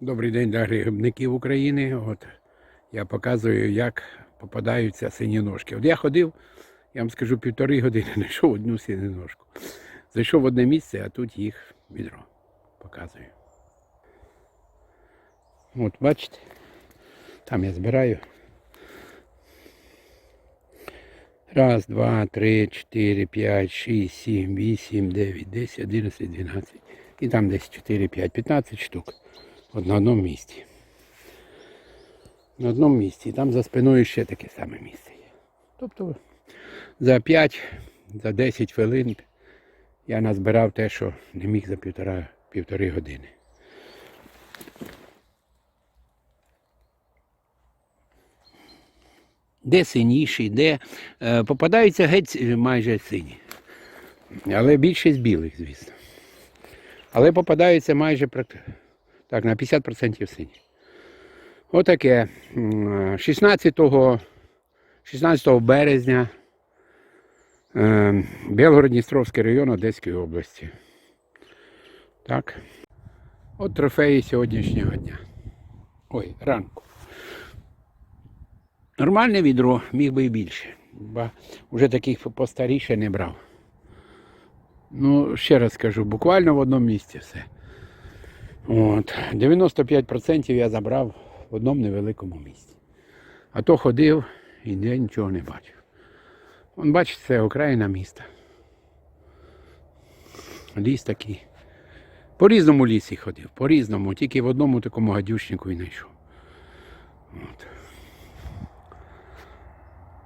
Добрий день для грибників України. От я показую, як попадаються синіножки. От я ходив, я вам скажу, півтори години знайшов одну синіножку. Зайшов в одне місце, а тут їх відро. Показую. От бачите, там я збираю. Раз, два, три, чотири, п'ять, шість, сім, вісім, дев'ять, десять, одинадцять, дванадцять. І там десь 4, 5, 15 штук. От на одному місці. На одному місці. Там за спиною ще таке саме місце є. Тобто за 5, за 10 хвилин я назбирав те, що не міг за півтора, півтори години. Де синіші, де е, попадаються геть майже сині. Але більшість білих, звісно. Але попадаються майже практи- так, на 50% сині. Отаке. 16, 16 березня е, Білгород-Дністровський район Одеської області. Так. От трофеї сьогоднішнього дня. Ой, ранку. Нормальне відро, міг би і більше. Бо вже таких постаріше не брав. Ну, ще раз скажу, буквально в одному місці все. От. 95% я забрав в одному невеликому місці. А то ходив і ніде нічого не бачив. Вон, бачите, це окраїна міста. Ліс такий. По різному лісі ходив, по різному, тільки в одному такому гадючнику і знайшов. От.